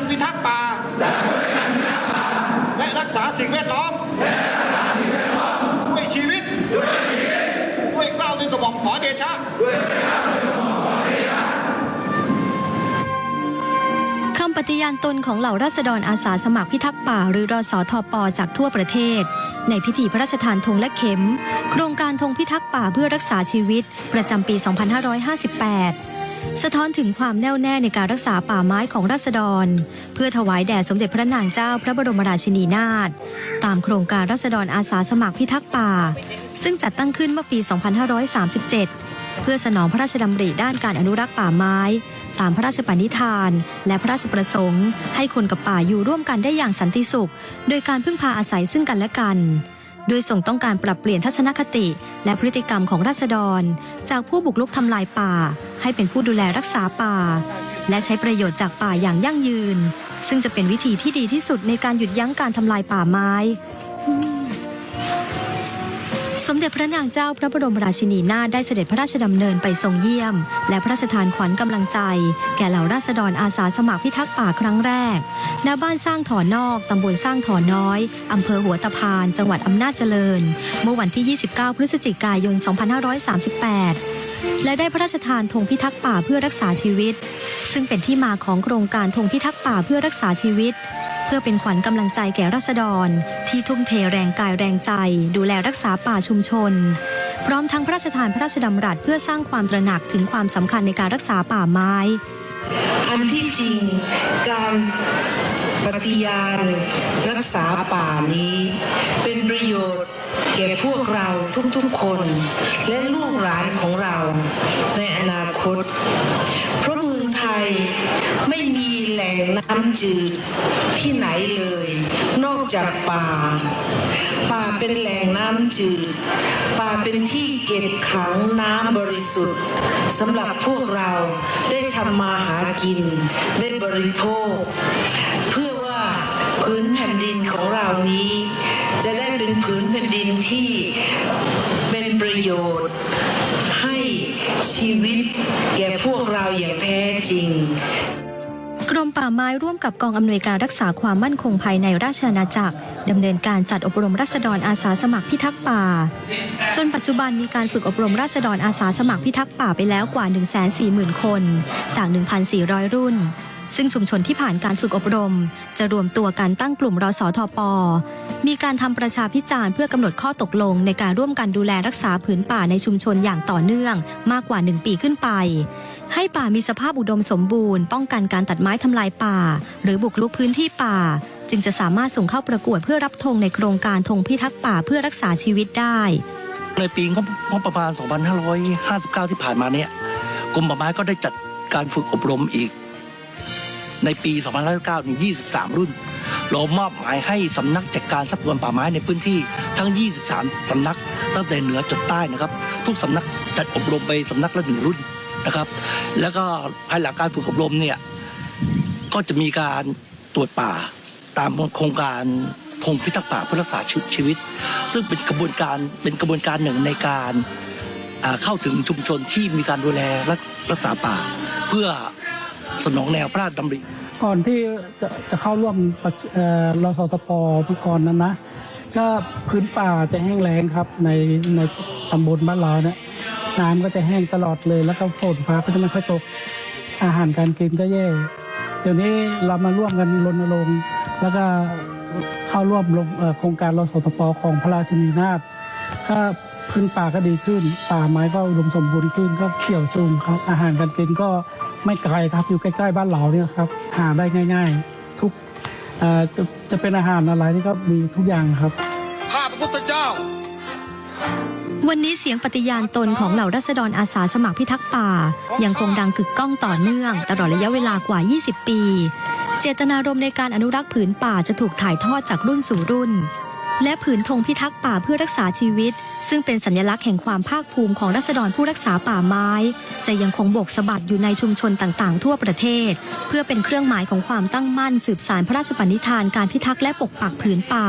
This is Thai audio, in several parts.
การพิทักษ์ป่า และรักษาสิ่งแวดล้อมด้วยชีวิตด้วยกล้าด้วยกระหอมขอเดชะคำปฏิญาณตนของเหล่าราษฎรอาสาสมัครพิทักษ์ป่า หรือรอสอทอปอจากทั่วประเทศ ในพิธีพระราชทานธงและเข็ม โครงการธงพิทักษ์ป่าเพื่อรักษาชีวิต ประจำปี 2558 สะท้อนถึงความแน่วแน่ในการรักษาป่าไม้ของราษฎร เพื่อถวายแด่สมเด็จพระนางเจ้าพระบรมราชินีนาถตามโครงการราษฎรอาสาสมัครพิทักษ์ป่า ซึ่งจัดตั้งขึ้นเมื่อปี 2537 เพื่อสนองพระราชดำริด้านการอนุรักษ์ป่าไม้ ตามพระราชปณิธาน และพระราชประสงค์ ให้คนกับป่าอยู่ร่วมกันได้อย่างสันติสุข โดยการพึ่งพาอาศัยซึ่งกันและกัน โดยส่งต้องการปรับเปลี่ยนทัศนคติ และพฤติกรรมของราษฎร จากผู้บุกรุกทำลายป่า ให้เป็นผู้ดูแลรักษาป่า และใช้ประโยชน์จากป่าอย่างยั่งยืน ซึ่งจะเป็นวิธีที่ดีที่สุดในการหยุดยั้งการทำลายป่าไม้ สมเด็จพระนางเจ้าพระบรมราชินีนาถได้เสด็จพระราชดำเนินไปทรงเยี่ยม และพระราชทานขวัญกำลังใจ แก่เหล่าราษฎรอาสาสมัครพิทักษ์ป่าครั้งแรก ณ บ้านสร้างถอนนอกตำบลสร้างถอนน้อยอำเภอหัวตะพาน จังหวัดอำนาจเจริญ เมื่อวันที่ 29 พฤศจิกายน 2538และได้พระราชทานธงพิทักษ์ป่าเพื่อรักษาชีวิต ซึ่งเป็นที่มาของโครงการธงพิทักษ์ป่าเพื่อรักษาชีวิต เพื่อเป็นขวัญกำลังใจแก่รัษฎร ที่ทุ่มเทแรงกายแรงใจ ดูแลรักษาป่าชุมชน พร้อมทั้งพระราชทานพระราชดำรัสเพื่อสร้างความตระหนักถึงความสำคัญในการรักษาป่าไม้ อันที่จริงการปฏิญาณรักษาป่านี้ เป็นประโยชน์แก่พวกเราทุกๆคน และลูกหลานของเราในอนาคตเพราะเมือง ไทย ไม่มีแหล่งน้ำจืดที่ไหนเลย นอกจากป่า ป่าเป็นแหล่งน้ำจืด ป่าเป็นที่เก็บขังน้ำบริสุทธิ์สำหรับพวกเราได้ทำมาหากิน ได้บริโภค เพื่อว่าพื้นแผ่นดินของเรานี้ จะได้เป็นพื้นแผ่นดินที่เป็นประโยชน์ให้ ชีวิตแก่พวกเราอย่างแท้จริงกรมป่าไม้ร่วมกับกองอำนวยการรักษาความมั่นคงภายในราชอาณาจักรดำเนินการจัดอบรมราษฎรอาสาสมัครพิทักษ์ป่า จนปัจจุบันมีการฝึกอบรมราษฎรอาสาสมัครพิทักษ์ป่าไปแล้วกว่า 140,000 คน จาก 1,400 รุ่น ซึ่งชุมชนที่ผ่านการฝึกอบรม จะรวมตัวกันตั้งกลุ่มรอสอทป มีการทำประชาพิจารณ์เพื่อกำหนดข้อตกลงในการร่วมกันดูแลรักษาผืนป่าในชุมชนอย่างต่อเนื่อง มากกว่า 1 ปีขึ้นไป ให้ป่ามีสภาพอุดมสมบูรณ์ ป้องกันการตัดไม้ทำลายป่า หรือบุกรุกพื้นที่ป่า จึงจะสามารถส่งเข้าประกวดเพื่อรับธงในโครงการธงพิทักษ์ป่าเพื่อรักษาชีวิตได้ ในปีงบประมาณ 2559 ที่ผ่านมาเนี่ยกรมป่าไม้ก็ได้จัดการฝึกอบรมอีก ในปี 2559นี่23 รุ่น เรามอบหมายให้สำนักจัดการทรัพยากรป่าไม้ในพื้นที่ทั้ง 23 สำนักตั้งแต่เหนือจนใต้นะครับ ทุกสำนักจัดอบรมไปสำนักละหนึ่งรุ่นนะครับ แล้วก็ภายหลังการฝึกอบรมเนี่ยก็จะมีการตรวจป่าตามโครงการธงพิทักษ์ป่าเพื่อรักษาชีวิต ซึ่งเป็นกระบวนการเป็นกระบวนการหนึ่งในการเข้าถึงชุมชนที่มีการดูแลรักษาป่า เพื่อสนองแนวพระราชดำริ ก่อนที่จะจะเข้าร่วมประชุเอ่อรสปเมื่อก่อนนั้นนะ ก็พื้นป่าจะแห้งแล้งครับ ในในตำบลบ้านเราเนี่ยน้ำก็จะแห้งตลอดเลย แล้วก็ฝนฟ้าก็จะไม่ค่อยตก อาหารการกินก็แย่เดี๋ยวนี้เรามาร่วมกันรณรงค์แล้วก็เข้าร่วมลงเอ่อโครงการรสตปของพระราชินีนาถก็ พื้นป่าก็ดีขึ้น ป่าไม้ก็อุดมสมบูรณ์ขึ้นก็เขียวชุ่มครับ อาหารการกินก็ไม่ไกลครับอยู่ใกล้ๆบ้านเราเนี่ยครับหาได้ง่าย ๆ ทุกเอ่อจะจะเป็นอาหารอะไรนี่ก็มีทุกอย่างครับข้าพระพุทธเจ้า วันนี้เสียงปฏิญาณตนของเหล่ารัษฎรอาสาสมัครพิทักษ์ป่า ยังคงดังกึกก้องต่อเนื่อง ตลอดระยะเวลากว่า 20 ปี เจตนารมณ์ในการอนุรักษ์ผืนป่าจะถูกถ่ายทอดจากรุ่นสู่รุ่น และผืนธงพิทักษ์ป่าเพื่อรักษาชีวิต ซึ่งเป็นสัญลักษณ์แห่งความภาคภูมิของรัษฎรผู้รักษาป่าไม้ จะยังคงโบกสะบัดอยู่ในชุมชนต่างๆ ทั่วประเทศ เพื่อเป็นเครื่องหมายของความตั้งมั่นสืบสานพระราชปณิธานการพิทักษ์และปกปักผืนป่า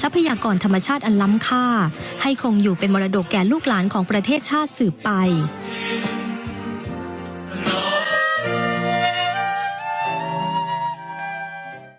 ทรัพยากรธรรมชาติอันล้ำค่า ให้คงอยู่เป็นมรดกแก่ลูกหลานของประเทศชาติสืบไป